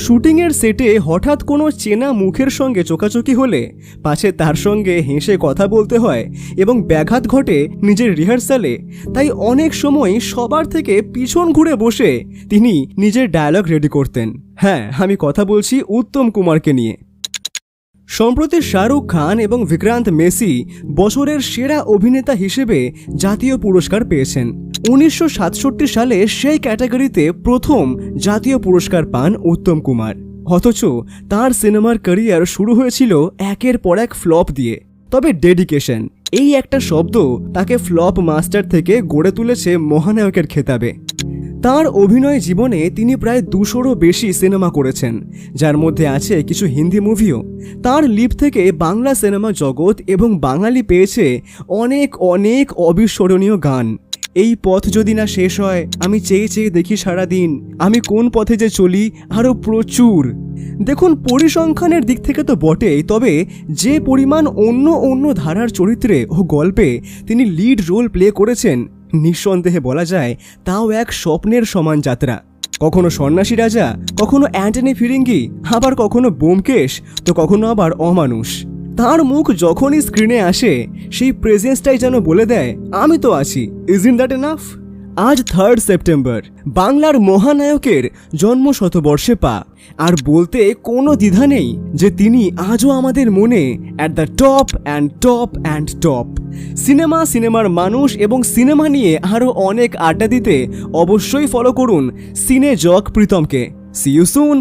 শুটিংয়ের সেটে হঠাৎ কোনো চেনা মুখের সঙ্গে চোকাচোকি হলে, পাছে তার সঙ্গে হেসে কথা বলতে হয় এবং ব্যাঘাত ঘটে নিজের রিহার্সালে। তাই অনেক সময় সবার থেকে পিছন ঘুরে বসে তিনি নিজের ডায়লগ রেডি করতেন। হ্যাঁ আমি কথা বলছি উত্তম কুমারকে নিয়ে। সম্প্রতি শাহরুখ খান এবং বিক্রান্ত মেসি বছরের সেরা অভিনেতা হিসেবে জাতীয় পুরস্কার পেয়েছেন। উনিশশো সাতষট্টি সালে সেই ক্যাটাগরিতে প্রথম জাতীয় পুরস্কার পান উত্তম কুমার। অথচ তার সিনেমার ক্যারিয়ার শুরু হয়েছিল একের পর এক ফ্লপ দিয়ে। তবে ডেডিকেশন, এই একটা শব্দ তাকে ফ্লপ মাস্টার থেকে গড়ে তুলেছে মহানায়কের খেতাবে। তার অভিনয় জীবনে তিনি প্রায় দুশোরও বেশি সিনেমা করেছেন, যার মধ্যে আছে কিছু হিন্দি মুভিও। তার লিপ থেকে বাংলা সিনেমা জগৎ এবং বাঙালি পেয়েছে অনেক অনেক অবিস্মরণীয় গান। এই পথ যদি না শেষ হয়, আমি চেয়ে চেয়ে দেখি সারাদিন। আমি কোন পথে যে চলি আরও প্রচুর। দেখুন, পরিসংখ্যানের দিক থেকে তো বটেই, তবে যে পরিমাণ অন্য অন্য ধারার চরিত্রে ও গল্পে তিনি লিড রোল প্লে করেছেন, নিঃসন্দেহে বলা যায়, তাও এক স্বপ্নের সমান যাত্রা। কখনো সন্ন্যাসী রাজা, কখনো অ্যান্টনি ফিরিঙ্গি, আবার কখনো বোমকেশ তো কখনো আবার অমানুষ। তার মুখ যখনই স্ক্রিনে আসে, সেই প্রেজেন্সটাই যেন বলে দেয়, আমি তো আছি। ইজ ইন দ্যাট এনাফ আজ থার্ড সেপ্টেম্বর বাংলার মহানায়কের জন্ম শতবর্ষে পা। আর বলতে কোনো দ্বিধা নেই যে তিনি আজও আমাদের মনে at the top and top and top cinema সিনেমার মানুষ এবং সিনেমা নিয়ে আরও অনেক আড্ডা দিতে অবশ্যই ফলো করুন সিনে জক প্রীতমকে। C you soon